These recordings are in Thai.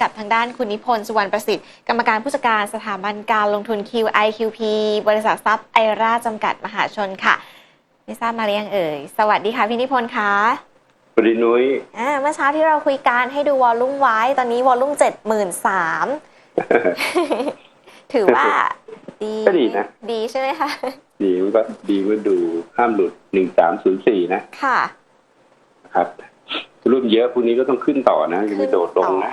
กับทางด้านคุณนิพนธ์สุวรรณประสิทธิ์ กรรมการผู้จัดการสถาบันการลงทุน QIQP บริษัททรัพย์ไอราจำกัดมหาชนค่ะไม่ทราบมาหรือยังเอ่ย สวัสดีค่ะพี่นิพนธ์คะสวัสดีนุ้ยอ่าเมื่อเช้าที่เราคุยกันให้ดูวอลลุ่มไว้ ตอนนี้วอลลุ่มเจ็ดหมื่นสามถือว่าดีก็ดีนะ ดีใช่ไหมคะดีมันก็ดีมันดูห้ามหลุดหนึ่งสามศูนย์สี่นะ ค่ะ ครับ รุ่นเยอะพรุ่งนี้ก็ต้องขึ้นต่อนะจะไม่โดดลงนะ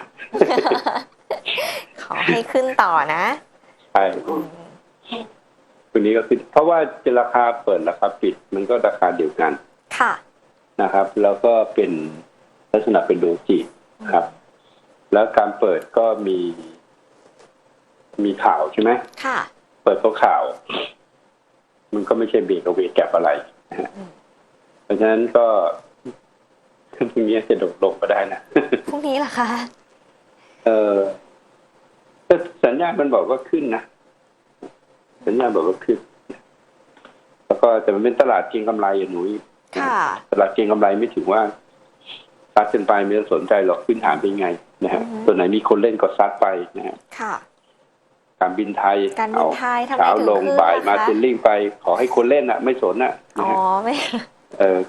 ขอให้ขึ้นต่อนะ ใช่พรุ่งนี้ก็ขึ้น เพราะว่าจะราคาเปิดราคาปิด มันก็ราคาเดียวกัน ค่ะนะครับ แล้วก็เป็นลักษณะเป็นโดจิครับ แล้วการเปิดก็มี มีข่าวใช่ไหมค่ะ เปิดเพราะข่าว มันก็ไม่ใช่เบรกเอาเวกแกบอะไรนะฮะอืมเพราะฉะนั้นก็ขึ้น พรุ่งนี้จะโดดลงก็ได้นะพรุ่งนี้เหรอคะเออแต่สัญญาณมันบอกว่าขึ้นนะสัญญาณบอกว่าขึ้น แล้วก็แต่มันเป็นตลาดเก็งกำไรอย่างหนุ่ยค่ะตลาดเก็งกำไรไม่ถือว่าซัดขึ้นไปไม่ต้องสนใจหรอกพื้นฐานเป็นไงนะฮะอือฮึตัวไหนมีคนเล่นก็ซัดไปนะฮะค่ะการบินไทยการบินเอาไทยทำไมเช้าถึงลงขึ้นบ่ายล่ะมาคะเทรลลิ่งไป ขอให้คนเล่นอะ ไม่สนอะนะอ๋อฮะไม่เออ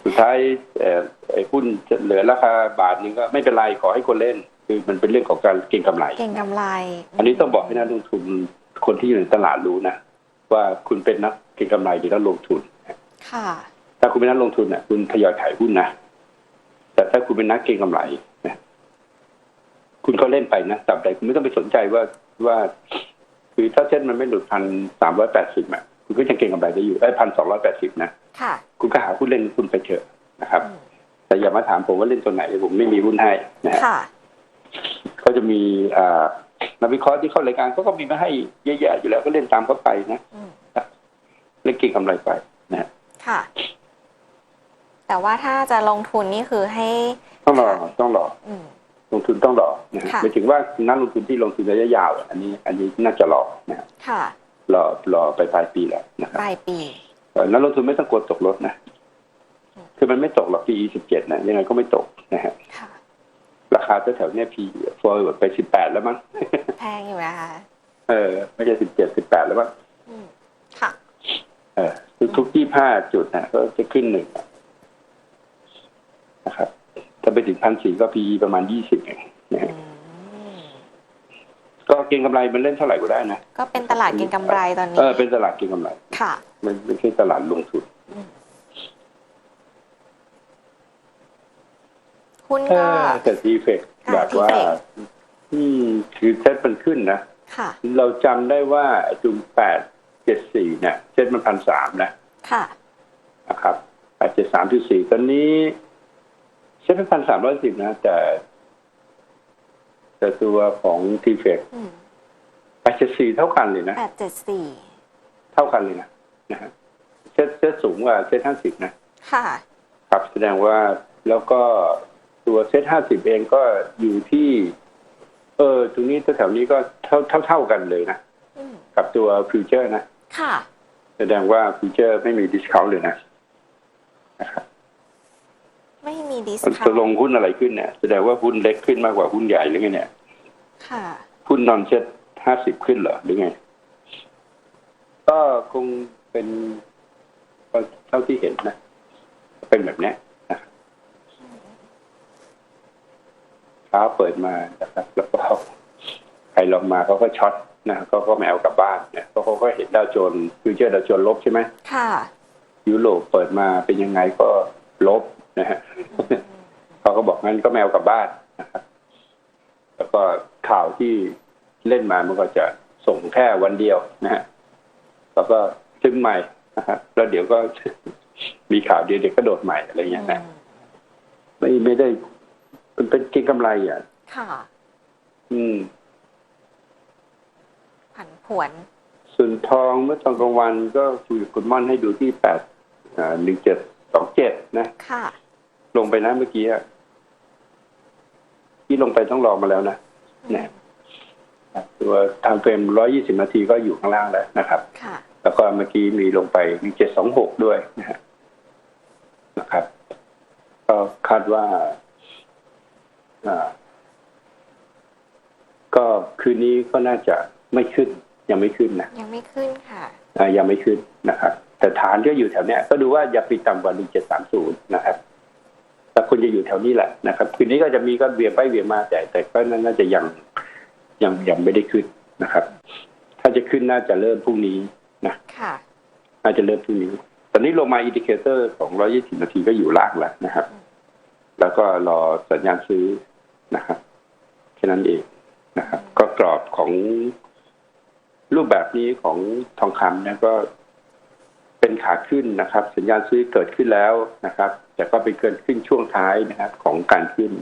สุดท้ายเออไอ้หุ้นจะเหลือราคาบาทหนึงก็ไม่เป็นไรขอให้คนเล่น คือมันเป็นเรื่องของการเก็งกำไร เก่งกำไร อันนี้ต้องบอกให้นักลงทุนคนที่อยู่ในตลาดรู้นะว่าคุณเป็นนักเก็งกำไรหรือนักลงทุนค่ะ ถ้าคุณเป็นนักลงทุนน่ะ คุณทยอยขายหุ้นนะแต่ถ้าคุณเป็นนักเก็งกำไรนะคุณก็เล่นไปนะตับใดคุณไม่ต้องไปสนใจว่าว่า คือถ้าเส้นมันไม่หลุดพันสามร้อยแปดสิบอะคุณก็ยังเก็งกำไรได้อยู่ได้พันสองร้อยแปดสิบนะ ค่ะคุณก็หาหุ้นเล่นคุณไปเถอะนะครับอืมแต่อย่ามาถามผมว่าเล่นตัวไหนผมไม่มีหุ้นให้นะฮะค่ะก็จะมีอ่านักวิเคราะห์ที่เข้ารายการเขาก็มีมาให้เยอะแยะอยู่แล้วก็เล่นตามเขาไปนะอืมเล่นเก่งกำไรไปนะฮะค่ะ แต่ว่าถ้าจะลงทุนนี่คือให้ ต้องรอต้องรออืมลงทุนต้องรอนะฮะค่ะหมายถึงว่านักลงทุนที่ลงทุนระยะยาวอะอันนี้ อันนี้น่าจะรอนะฮะค่ะรอรอไปปลายปีแล้วนะครับปลายปีแต่ นักลงทุนไม่ต้องกลัวตกรถนะอืมคือมันไม่ตกหรอก PE สิบเจ็ดนะยังไงก็ไม่ตกนะฮะค่ะราคาแถวๆเนี้ย PE ฟอร์ไปสิบแปดแล้วมั้งแพงอยู่นะคะเออ ไม่ใช่สิบเจ็ดสิบแปดแล้วมั้งอืมค่ะ เออทุกๆยี่ห้าจุดนะก็จะขึ้นหนึ่งนะครับ ถ้าไปถึงพันสี่ก็ PE ประมาณยี่สิบเองนะฮะอืมก็เก็งกำไรมันเล่นเท่าไหร่ก็ได้นะ ก็เป็นตลาดเก็งกำไรตอนนี้ เออเป็นตลาดเก็งกำไร ค่ะมันไม่ใช่ตลาดลงทุนหุ้นเอก็อแต่ทีเฟกค่ะแบบว่า T-Fed อืมคือเซ็ตมันขึ้นนะค่ะเราจำได้ว่าไอ้จุดแปดเจ็ดสี่เนี่ยเซ็ตมันพันสามนะค่ะนะครับแปดเจ็ดสามจุดสี่ตอนนี้เซ็ตเป็นพันสามร้อยสิบนะ แต่ แต่ตัวของทีเฟกอืมแปดเจ็ดสี่เท่ากันเลยนะแปดเจ็ดสี่เท่ากันเลยนะ นะฮะเซ็ตเซ็ตสูงกว่าเซ็ตห้าสิบนะ ค่ะ ครับแสดงว่าแล้วก็ตัวเซ็ตห้าสิบเองก็อยู่ที่ เออ ตรงนี้แถวๆนี้ก็เท่าเท่าเท่ากันเลยนะอืมกับตัวฟิวเจอร์นะ ค่ะ แสดงว่าฟิวเจอร์ไม่มีดิสคาวเลยนะนะครับไม่มีดิสมันคาจะลงหุ้นอะไรขึ้นเนี่ยแสดงว่าหุ้นเล็กขึ้นมากกว่าหุ้นใหญ่หรือไงเนี่ย ค่ะหุ้นนอนเซ็ตห้าสิบขึ้นเหรอหรือไง ก็คง เป็นเท่าที่เห็นนะ เป็นแบบเนี้ยนะเช้าเปิดมานะครับแล้วก็ใครลงมาเขาก็ช็อตนะเขาก็ไม่เอากลับบ้านเนี่ยเพราะเขาก็เห็นดาวโจนส์ฟิวเจอร์ดาวโจนส์ลบใช่ไหมค่ะ ยุโรปเปิดมาเป็นยังไงก็ลบนะฮะเขาก็บอกงั้นก็แมวกลับบ้านนะครับแล้วก็ข่าวที่เล่นมามันก็จะส่งแค่วันเดียวนะฮะแล้วก็ ซึมใหม่นะครับแล้วเดี๋ยวก็มีข่าวเดียวเดี๋ยวก็โดดใหม่อะไรอย่างเงี้ยนะไม่ไม่ได้มันเป็นเก็งกำไรอะ ค่ะ อืมผันผวนส่วนทองเมื่อตอนกลางวันก็คุยกับคุณม่อนให้ดูที่แปดหนึ่งเจ็ดสองเจ็ดนะค่ะ ลงไปนะเมื่อกี้อะที่ลงไปต้องรองมาแล้วนะเนี่ยตัวทางเฟรมร้อยี่สิบนาทีก็อยู่ข้างล่างแล้วนะครับ ค่ะ แล้วก็เมื่อกี้มีลงไปมีเจ็ดสองหกด้วยนะฮะนะครับ ก็คาดว่าอ่าก็คืนนี้ก็น่าจะไม่ขึ้น ยังไม่ขึ้นนะยังไม่ขึ้นค่ะอ่ายังไม่ขึ้นนะครับ แต่ฐานก็อยู่แถวเนี้ย ก็ดูว่าอย่าปิดต่ำกว่า1730นะครับแต่คนจะอยู่แถวนี้แหละนะครับ คืนนี้ก็จะมีก็เวียนไปเวียนมาแต่แต่ก็น่าจะยังยังยังไม่ได้ขึ้นนะครับ ถ้าจะขึ้นน่าจะเริ่มพรุ่งนี้ ค่ะน่าจะเริ่มพรุ่งนี้ ตอนนี้ลงมาอินดิเคเตอร์ของ120นาทีก็อยู่ล่างแล้วนะครับ แล้วก็รอสัญญาณซื้อนะครับแค่นั้นเองนะครับ ก็กรอบของรูปแบบนี้ของทองคำนะก็เป็นขาขึ้นนะครับ สัญญาณซื้อเกิดขึ้นแล้วนะครับ แต่ก็เป็นเกินขึ้นช่วงท้ายนะครับ ของการขึ้น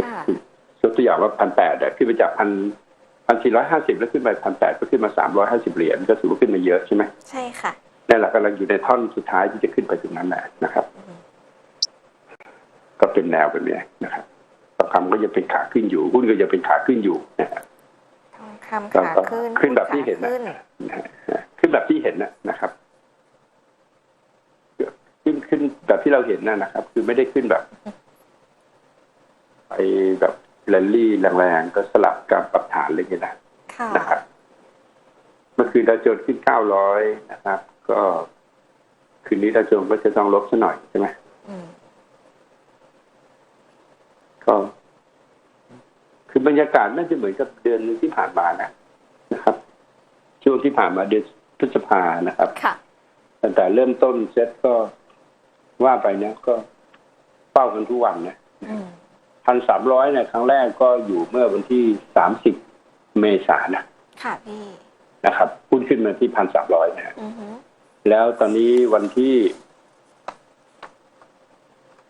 ค่ะยกตัวอย่างว่าพันแปดขึ้นไปจากพัน พันสี่ร้อยห้าสิบแล้วขึ้นไปพันแปดก็ขึ้นมาสามร้อยห้าสิบเหรียญก็ถือว่าขึ้นมาเยอะใช่ไหมใช่ค่ะนั่นแหละกำลังอยู่ในท่อนสุดท้ายที่จะขึ้นไปถึงนั้นแหละนะครับ ก็เป็นแนวแบบนี้นะครับทองคำก็จะเป็นขาขึ้นอยู่หุ้นก็จะเป็นขาขึ้นอยู่นะฮะทองคำขาขึ้นขึ้นแบบที่เห็นนะขาขึ้นนะฮะขึ้นแบบที่เห็นนะนะครับ ขึ้นขึ้นแบบที่เราเห็นนะนะครับ คือไม่ได้ขึ้นแบบไปแบบ แรลลี่แรงๆก็สลับกับปรับฐานอะไรอย่างเงี้ยนะค่ะนะครับ เมื่อคืนดาวโจนส์ขึ้น900นะครับ ก็คืนนี้ดาวโจนส์ก็จะต้องลบซะหน่อยใช่ไหมอืมก็คือบรรยากาศน่าจะเหมือนกับเดือนหนึงที่ผ่านมานะนะครับ ช่วงที่ผ่านมาเดือนพฤษภานะครับค่ะตั้งแต่เริ่มต้นเซตก็ว่าไปนะก็เฝ้ากันทุกวันนะอืม พันสามร้อยเนี่ยครั้งแรกก็อยู่เมื่อวันที่สามสิบเมษายนนะค่ะพี่นะครับพุ่นขึ้นมาที่พันสามร้อยนะอือหือแล้วตอนนี้วันที่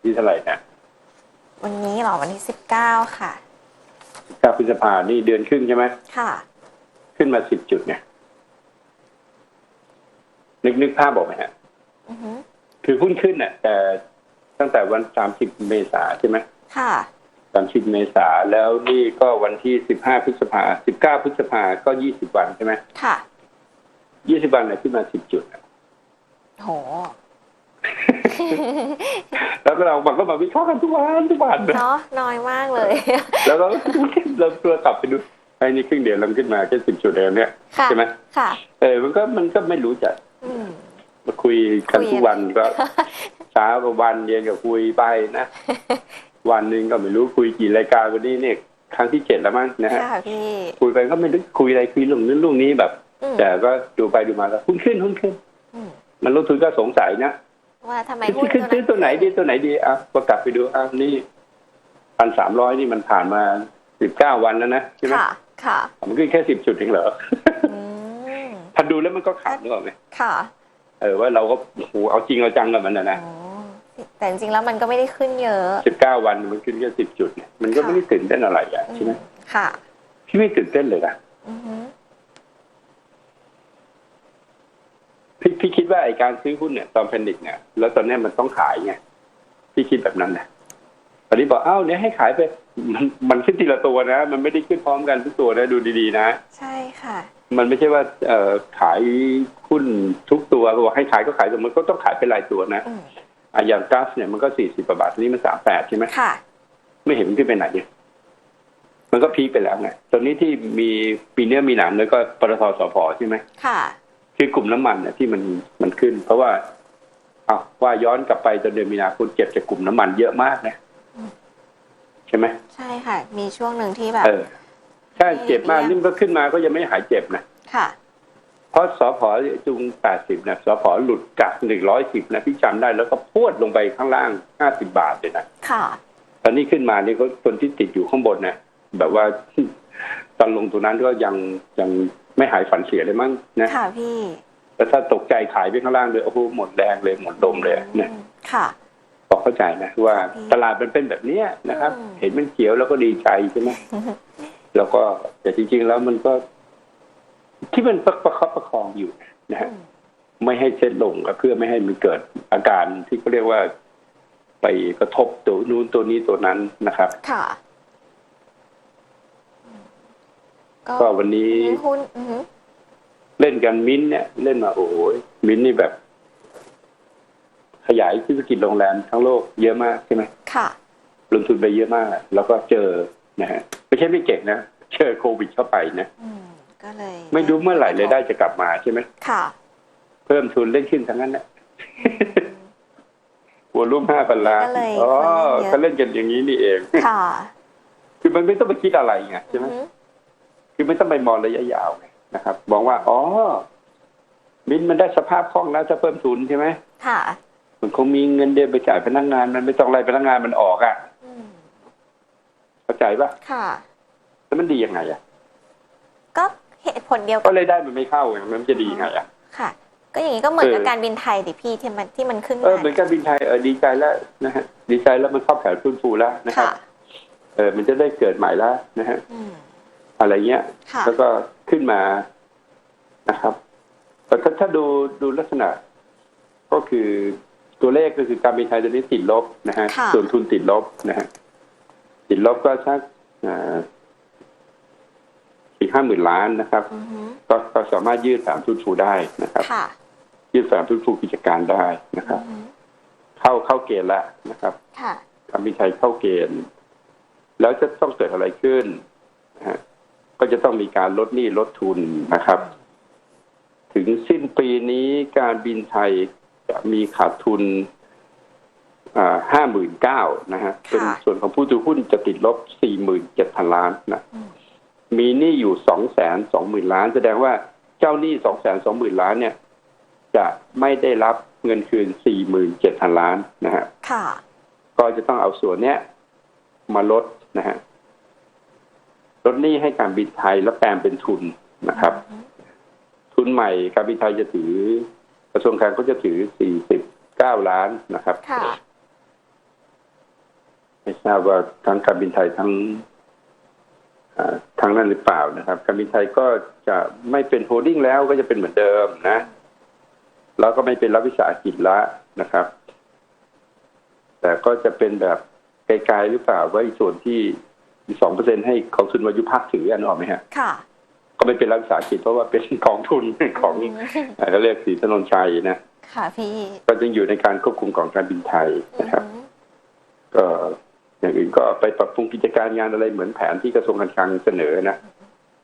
ที่เท่าไหร่นะวันนี้เหรอวันที่สิบเก้าค่ะ9พฤษภานี่เดือนครึ่งใช่ไหมค่ะ ขึ้นมาสิบจุดเนี่ยนึกนึกภาพบอกไหมฮะอือหือคือหุ้นขึ้นน่ะ แต่ตั้งแต่วันสามสิบเมษาใช่ไหมค่ะ สามสิบเมษาแล้วนี่ก็วันที่สิบห้าพฤษภาสิบเก้าพฤษภาก็ยี่สิบวันใช่ไหมค่ะยี่สิบวันเนี่ยขึ้นมาสิบจุดน่ะโหแล้วก็เราบังก็มาวิเคราะห์กันทุกวันทุกวันนะเนาะน้อยมากเลย แล้วก็เราตัวกลับไปดูไอ้นี่ครึ่งเดียวเราขึ้นมาแค่สิบจุดเองเนี่ยค่ะใช่ไหมค่ะ เออมันก็มันก็ไม่รู้จักอืมมาคุยกันคุยทุกวันก็เช้ากับวันเย็นก็คุยไปนะ วันหนึ่งก็ไม่รู้คุยกี่รายการวันนี้เนี่ยครั้งที่เจ็ดแล้วมั้งนะฮะค่ะพี่คุยไปก็ไม่รู้คุยอะไรคุยเรื่องนั้นเรื่องนี้แบบอืมแต่ก็ดูไปดูมาก็หุ้นขึ้นหุ้นขึ้นอืมมันลงทุนก็สงสัยนะว่าทำไมขึ้หุ้นนขึ้นซื้อตัวไหนดีตัวไหนดีอะก็กลับไปดูอะนี่พันสามร้อยนี่มันผ่านมาสิบเก้าวันแล้วนะใช่ไหมค่ะ ค่ะ มันขึ้นแค่สิบจุดเองเหรออืมพอดูแล้วมันก็ขำนึกออกไหมค่ะ เออว่าเราก็โอ้โหเอาจริงเอาจังกับมันนะนะอ๋อ แต่จริงๆแล้วมันก็ไม่ได้ขึ้นเยอะ สิบเก้าวันมันขึ้นแค่สิบจุดเนี่ยมันก็ไม่ได้ตื่นเต้นอะไรอะใช่ไหมค่ะพี่ไม่ตื่นเต้นเลยนะอือหือพี่พี่คิดว่าไอการซื้อหุ้นเนี่ย ตอนแพนิคเนี่ยแล้วตอนเนี้ยมันต้องขายไงพี่คิดแบบนั้นนะตอนนี้บอกอ้าวเนี่ยให้ขายไป มันมันขึ้นทีละตัวนะ มันไม่ได้ขึ้นพร้อมกันทุกตัวนะดูดีๆนะ ใช่ค่ะ มันไม่ใช่ว่า เอ่อขายหุ้นทุกตัวบอกให้ขายก็ขายแต่มันก็ต้องขายเป็นรายตัวนะ อืมอะอย่างกัสเนี่ยมันก็สี่สิบบาททีนี้มันสามแปดใช่ไหมค่ะ ไม่เห็นมันขึ้นไปไหนเนี่ยมันก็พีคไปแล้วไงตอนนี้ที่มีปีเนื้อมีหนังแล้วก็ปตทสพใช่ไหมค่ะ คือกลุ่มน้ำมันเนี่ยที่มันมันขึ้น เพราะว่าเอาว่าย้อนกลับไปตอนเดือนมีนาคมเจ็บจากกลุ่มน้ำมันเยอะมากนะอืมใช่ไหมใช่ค่ะ มีช่วงหนึ่งที่แบบ เออใช่เจ็บมากนี่มันก็ขึ้นมาก็ยังไม่หายเจ็บนะค่ะ เพราะสพจุงแปดสิบนะสพหลุดจากหนึ่งร้อยสิบนะพี่จำได้แล้วก็พรวดลงไปข้างล่างห้าสิบาทเลยนะค่ะ ตอนนี้ขึ้นมานี่ก็คนที่ติดอยู่ข้างบนนะแบบว่าตอนลงตัวนั้นก็ยังยังไม่หายฝันเสียเลยมั้งนะค่ะพี่แล้วถ้าตกใจขายไปข้างล่างเลยโอ้โหหมดแรงเลยหมดลมเลยนะอืมค่ะบอกเข้าใจนะว่าอืมตลาดมันเป็นแบบเนี้ยนะครับอืมเห็นมันเขียวแล้วก็ดีใจใช่ไหมแล้วก็แต่จริงๆแล้วมันก็ ที่มันประประคับประคองอยู่นะฮะอืมไม่ให้เซ็ตลงก็เพื่อไม่ให้มันเกิดอาการที่เขาเรียกว่าไปกระทบตัวนู้นตัวนี้ตัวนั้นนะครับ ค่ะก็วันนี้มีหุ้นอือหือเล่นกันมิ้นท์เนี่ยเล่นมาโอ้โหมิ้นท์นี่แบบ ขยายธุรกิจโรงแรมทั้งโลกเยอะมากใช่ไหมค่ะลงทุนไปเยอะมาก แล้วก็เจอนะฮะไม่ใช่ไม่เก่งนะเเจอโควิดเข้าไปนะอืม ก็เลย ไม่รู้เมื่อไหร่เลยได้จะกลับมาใช่ไหมค่ะ เพิ่มทุนเล่นขึ้นทั้งนั้นแหละหัวรุ่มห้าพันล้านก็เลยอ๋อคนเล่นเยอะเขาเล่นกันอย่างนี้นี่เอง ค่ะ คือมันไม่ต้องไปคิดอะไรไงใช่ไหมอือฮึคือไม่ต้องไปมองระยะยาวไงนะครับบอกว่า อ๋อ มินมันได้สภาพคล่องแล้วจะเพิ่มทุนใช่ไหมค่ะ มันคงมีเงินเดือนไปจ่ายพนักงาน มันไม่ต้องไล่พนักงานมันออกอะ่ะอืมเข้าใจปะค่ะ แล้วมันดียังไงอะ่ะ ก็ เหตุผลเดียวก็กันเลยได้มันไม่เข้าไงมันจะดียังไงอะ่ะ ค่ะ ก็อย่างนี้ก็เหมือนกับเออ การบินไทยดิพี่ที่มันที่มันขึ้นเออมาเหมือนการบินไทยเออดีใจแล้วนะฮะดีใจแล้วมันเข้าแผนฟื้นฟูแล้วนะครับค่ะ เออมันจะได้เกิดใหม่แล้วนะฮะอืมอะไรเงี้ย ค่ะแล้วก็ขึ้นมานะครับแต่ถ้าถ้าดูดูลักษณะ ก็คือตัวเลขก็คือการบินไทยตอนนี้ติดลบนะฮะค่ะ ส่วนทุนติดลบนะฮะติดลบก็สัก อ่าอีกห้าหมื่นล้านนะครับอือฮึก็ก็สามารถยืดสามทุนฟูได้นะครับค่ะยืดสามทุนฟูกิจการได้นะครับอือฮึเข้าเข้าเกณฑ์แล้วนะครับค่ะการบินไทยเข้าเกณฑ์ แล้วจะต้องเกิดอะไรขึ้นนะฮะก็จะต้องมีการลดหนี้ลดทุนนะครับ ถึงสิ้นปีนี้การบินไทยจะมีขาดทุนห้าหมื่นเก้านะฮะเป็นส่วนของผู้ถือหุ้นจะติดลบสี่หมื่นเจ็ดพันล้านนะอื มมีหนี้อยู่สองแสนสองหมื่นล้าน แสดงว่าเจ้าหนี้สองแสนสองหมื่นล้านเนี่ย จะไม่ได้รับเงินคืนสี่หมื่นเจ็ดพันล้านนะฮะค่ะ ก็จะต้องเอาส่วนเนี้ยมาลดนะฮะลดหนี้ให้การบินไทยแล้วแปลงเป็นทุนนะครับ ทุนใหม่การบินไทยจะถือกระทรวงการก็จะถือ49ล้านนะครับค่ะไม่ทราบว่าทั้งการบินไทยทั้ง อ่าทั้งนั้นหรือเปล่านะครับการบินไทยก็จะไม่เป็นโฮลดิ้งแล้วก็จะเป็นเหมือนเดิมนะแล้วก็ไม่เป็นรัฐวิสาหกิจละนะครับ แต่ก็จะเป็นแบบไกลๆหรือเปล่าว่าอีกส่วนที่สองเปอร์เซ็นให้กองทุนวายุภาคถืออันออกไหมฮะค่ะ ก็ไม่เป็นรัฐวิสาหกิจเพราะว่าเป็นกองทุนของอืมเอ่อเขาเรียกสีถนนชัยนะ ค่ะพี่ ก็ยังอยู่ในการควบคุมของการบินไทยอือนะครับฮึก็ อย่างอื่นก็ไปปรับปรุงกิจการงานอะไรเหมือนแผนที่กระทรวงการคลังเสนอนะ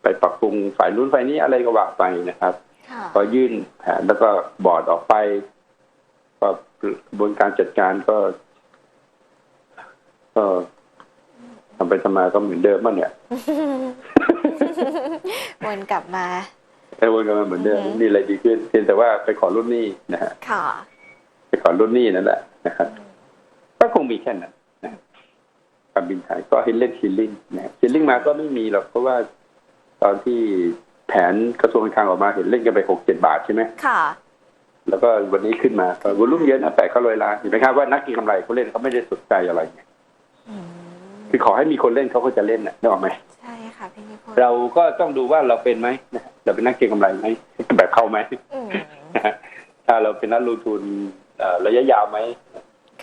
ไปปรับปรุงฝ่ายนู้นฝ่ายนี้อะไรก็ว่าไปนะครับค่ะก็ยื่นแผนแล้วก็บอร์ดออกไปก็กระบวนการจัดการก็ ก็ทำไปทำมาก็เหมือนเดิมมั้งเนี่ยวนกลับมาไอ้วนกันมาเหมือนเดิมอือฮึนี่อะไรดีขึ้นเพียงแต่ว่าไปขอรุ่นหนี้นะฮะค่ะไปขอรุ่นหนี้นั่นแหละนะครับก็คงมีแค่นั้นนะ การบินไทยก็ให้เล่นชิลลิ่งนะชิลลิ่งมาก็ไม่มีหรอกเพราะว่าตอนที่แผนกระทรวงการคลังออกมาเห็นเล่นกันไปหกเจ็ดบาทใช่ไหมค่ะ แล้วก็วันนี้ขึ้นมาก็วอลุ่มเยอะนะแปดเข้าร้อยล้านเห็นไหมครับว่านักเกินกำไรเขาเล่นเขาไม่ได้สนใจอะไรไงอืมคือขอให้มีคนเล่นเขาก็จะเล่นนะนึกออกไหมใช่ค่ะพี่นิพนธ์เราก็ต้องดูว่าเราเป็นไหมนะเราเป็นนักเก็งกำไรไหมแบบเขาไหมอืมนะฮะถ้าเราเป็นนักลงทุนเอ่อระยะยาวไหม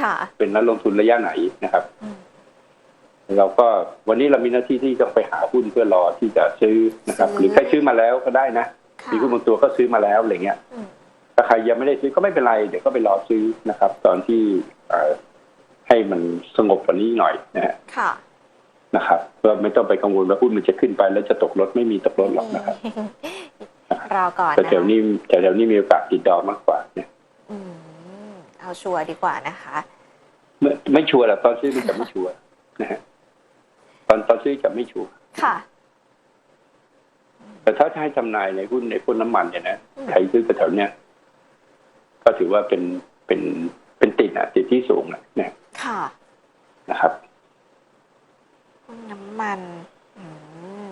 ค่ะ เป็นนักลงทุนระยะไหนนะครับอืม เราก็วันนี้เรามีหน้าที่ที่ต้องไปหาหุ้นเพื่อรอที่จะซื้อนะครับซื้อหรือใครซื้อมาแล้วก็ได้นะค่ะมีหุ้นบางตัวก็ซื้อมาแล้วอะไรเงี้ยอืมถ้าใครยังไม่ได้ซื้อก็ไม่เป็นไร เดี๋ยวก็ไปรอซื้อนะครับ ตอนที่เอ่อให้มันสงบกว่านี้หน่อยนะฮะค่ะนะครับเพื่อไม่ต้องไปกังวลว่าหุ้นมันจะขึ้นไป แล้วจะตกรถไม่มีตกรถหรอกนะครับรอก่อนแต่นะแถวนี้แถวๆนี้มีโอกาสติดดอกมากกว่าเนี่ยอืมเอาชัวร์ดีกว่านะคะ ไม่ไม่ชัวร์หรอกตอนซื้อมันจะไม่ชัวร์นะฮะ ตอนตอนซื้อจะไม่ชัวร์ค่ะ แต่ถ้าจะให้ทำนายในหุ้นในหุ้นน้ำมันเนี่ยนะอืมใครซื้อแถวๆเนี้ยก็ถือว่าเป็นเป็นเป็นติดอะติดที่สูงอะนะค่ะนะครับหุ้นน้ำมันอืม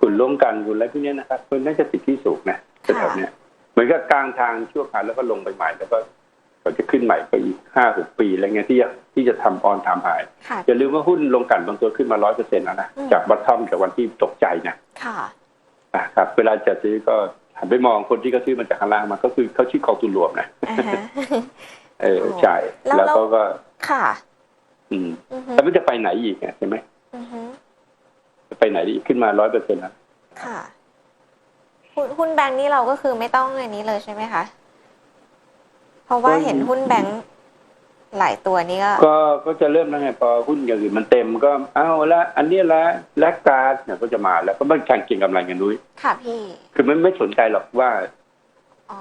คุณร่วมกันคุณอะไรพวกเนี้ยนะครับคุณน่าจะติดที่สูงนะค่ะแถวๆเนี้ยเหมือนกับกลางทางชั่วคราวแล้วก็ลงไปใหม่แล้วก็ ก็จะขึ้นใหม่ก็อีกห้าหกปีอะไรเงี้ยที่จะที่จะทำออนทำหายค่ะอย่าลืมว่าหุ้นลงกันบางตัวขึ้นมาร้อยเปอร์เซ็นต์แล้วนะอืมจากบัตทอมจากวันที่ตกใจนะค่ะนะครับ เวลาจะซื้อก็หันไปมองคนที่เขาซื้อมาจากข้างล่างมาก็คือเขาชื่อกองทุนรวมนะอ่าฮะเออโอ้ใช่แล้วแล้วเขาก็ค่ะ อืมอือฮึแล้วมันจะไปไหนอีกอะใช่ไหมอือฮึจะไปไหนอีกขึ้นมาร้อยเปอร์เซ็นต์นะค่ะหุ้นหุ้นแบงค์นี่เราก็คือไม่ต้องอันนี้เลยใช่ไหมคะ เพราะว่าเห็นหุ้นแบงค์หลายตัวนี้ก็ก็ก็จะเริ่มแล้วไงพอหุ้นอย่างอื่นมันเต็มก็เอาละอันนี้ละแลกการดเนี่ยก็จะมาแล้วก็มันการเก็งกำไรกันนุ้ยค่ะพี่ คือมันไม่สนใจหรอกว่าอ๋อ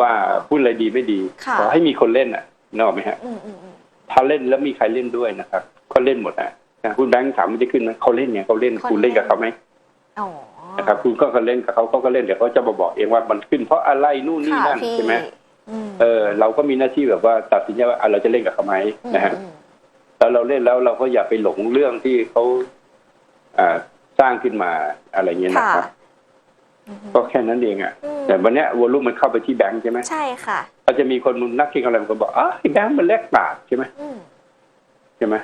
ว่าหุ้นอะไรดีไม่ดีค่ะขอให้มีคนเล่นอะนึกออกไหมฮะอืมอืมอืมถ้าเล่นแล้วมีใครเล่นด้วยนะครับก็เล่นหมดนะนะคุณแบงค์ถามมันจะขึ้นไหมเขาเล่นเนี่ยเขาเล่นคุณเล่นกับเขาไหมอ๋อนะครับคุณก็เล่นกับเขาเขาก็เล่นเดี๋ยวเขาจะมาบอกเองว่ามันขึ้นเพราะอะไรนู่นนี่ค่ะนั่นพี่ใช่ไหมอืม เออเราก็มีหน้าที่แบบว่าตัดสินใจว่าอะเราจะเล่นกับเขาไหมนะฮะอืมแล้วเราเล่นแล้วเราก็อย่าไปหลงเรื่องที่เขาอ่าสร้างขึ้นมาอะไรเงี้ยค่ะนะครับอืมก็แค่นั้นเองอะอืมแต่วันเนี้ยวอลุ่มมันเข้าไปที่แบงค์ใช่ไหมใช่ค่ะอาจจะมีคนนักเก็งกำไรบางคนบอกอ๋อไอ้แบงค์มันแลกบาทใช่ไหมอืมใช่ไหม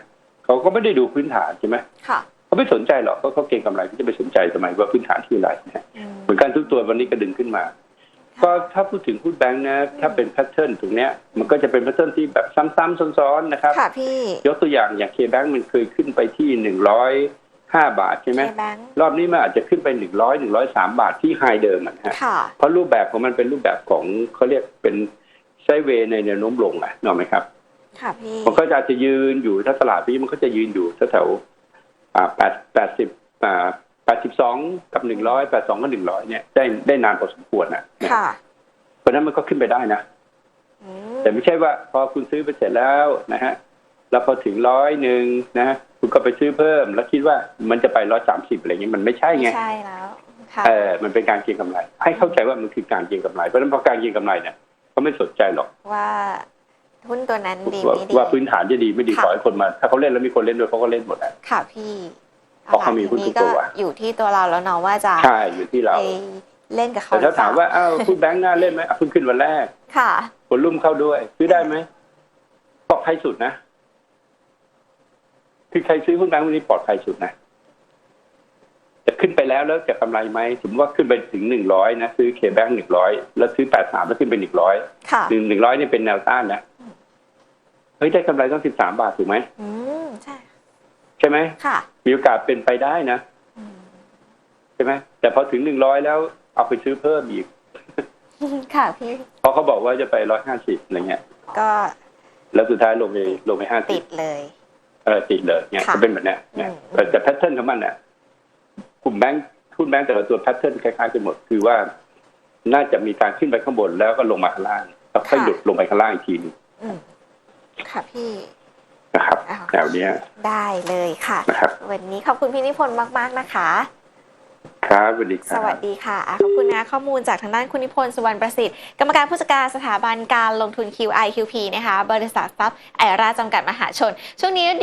เขาก็ไม่ได้ดูพื้นฐานใช่ไหมค่ะเขาไม่สนใจหรอกเขาเขาเก็งกำไรเขาจะไปสนใจทำไมว่าพื้นฐานที่อะไรนะฮะอืมเหมือนกันทุกตัววันนี้ก็ดึงขึ้นมา ก็ถ้าพูดถึงหุ้นแบงค์นะ ถ้าเป็นแพทเทิร์นตรงเนี้ยมันก็จะเป็นแพทเทิร์นที่แบบซ้ำๆซ้อนๆนะครับ ค่ะพี่ยกตัวอย่างอย่างเคแบงค์มันเคยขึ้นไปที่หนึ่งร้อยห้าบาทใช่ไหมเคแบงค์รอบนี้มันอาจจะขึ้นไปหนึ่งร้อยหนึ่งร้อยสามบาทที่ไฮเดิมอะนะฮะค่ะ เพราะรูปแบบของมันเป็นรูปแบบของเขาเรียกเป็นไซด์เวย์ในแนวโน้มลงอะนึกออกไหมครับ ค่ะพี่ มันก็จะอาจจะยืนอยู่ถ้าตลาดนี้มันก็จะยืนอยู่แถวๆอ่าแปดแปดสิบ อ่าแปดสิบสองกับหนึ่งร้อยแปดสองกับหนึ่งร้อยเนี่ยได้ได้นานพอสมควรนะค่ะเพราะฉะนั้นมันก็ขึ้นไปได้นะอืมแต่ไม่ใช่ว่า พอคุณซื้อไปเสร็จแล้วนะฮะแล้วพอถึงร้อยหนึ่งนะฮะคุณก็ไปซื้อเพิ่ม แล้วคิดว่ามันจะไปร้อยสามสิบอะไรเงี้ยมันไม่ใช่ไงใช่แล้วค่ะเออมันเป็นการเก็งกำไร ให้เข้าใจว่ามันคือการเก็งกำไรเพราะฉะนั้นพอการเก็งกำไรเนี่ยเขาไม่สนใจหรอกว่าหุ้นตัวนั้นดีว่าไม่ดีว่าพื้นฐานจะดีไม่ดีค่ะขอให้คนมา ถ้าเขาเล่นแล้วมีคนเล่นด้วยเขาก็เล่นหมดอะค่ะพี่ เพราะเขามีหุ้นทีทุกตัวอยู่ที่ตัวเราแล้วเนาะว่าจะใช่อยู่ที่เราไปเล่นกับเขาแต่ถ้าหรือเปล่ถามว่าอ้าวคุณแบงค์น่าเล่นไหมอะเพิ่งขึ้นวันแรก ค่ะคนรุ่มเข้าด้วย ซื้อได้ไหมปลอดภัยสุดนะ คือใครซื้อหุ้นแบงค์วันนี้ปลอดภัยสุดนะจะขึ้นไปแล้วแล้วจะกำไรไหมสมมติว่าขึ้นไปถึงหนึ่งร้อยนะซื้อเคแบงค์หนึ่งร้อยแล้วซื้อแปดสามแล้วขึ้นไปหนึ่งร้อยค่ะหนึ่งหนึ่งร้อยนี่เป็นแนวต้านนะเฮ้ยได้กำไรต้องสิบสามบาทถูกไหมอืมใช่ ใช่ไหมค่ะ มีโอกาสเป็นไปได้นะอืมใช่ไหมแต่พอถึงหนึ่งร้อยแล้วเอาไปซื้อเพิ่มอีก ค่ะพี่เพราะเขาบอกว่าจะไปร้อยห้าสิบอะไรเงี้ย ก็ แล้วสุดท้ายลงไปลงไปห้าสิติบดเลยเออติดเลยเนี่ยค่ะก็เป็นแบบเนี้ยเนี่ยอืมแต่แต่แพทเทิร์นของมันเนี่ยกลุ่มแบงค์หุ้นแบงค์แต่ละตัวแพทเทิร์นคล้ายๆกันหมด คือว่า น่าจะมีการขึ้นไปข้างบนแล้วก็ลงมาข้างล่างแล้วค่อยหลุดลงไปข้างล่างอีกทีหนึงอืมค่ะพี่ นะครับอ้าวแนวเนี้ยได้เลยค่ะนะครับวันนี้ขอบคุณพี่นิพนธ์มาก ๆ นะคะ ครับสวัสดีคสรับวัสดีค่ะอะขอบคุณนะข้อมูลจากทางด้านคุณนิพนธ์สุวรรณประสิทธิ์กรรมการผู้จัดการสถาบันการลงทุน QI QP นะคะ บริษัททรัพย์ไอราจำกัดมหาชน ช่วงนี้เดี๋ยว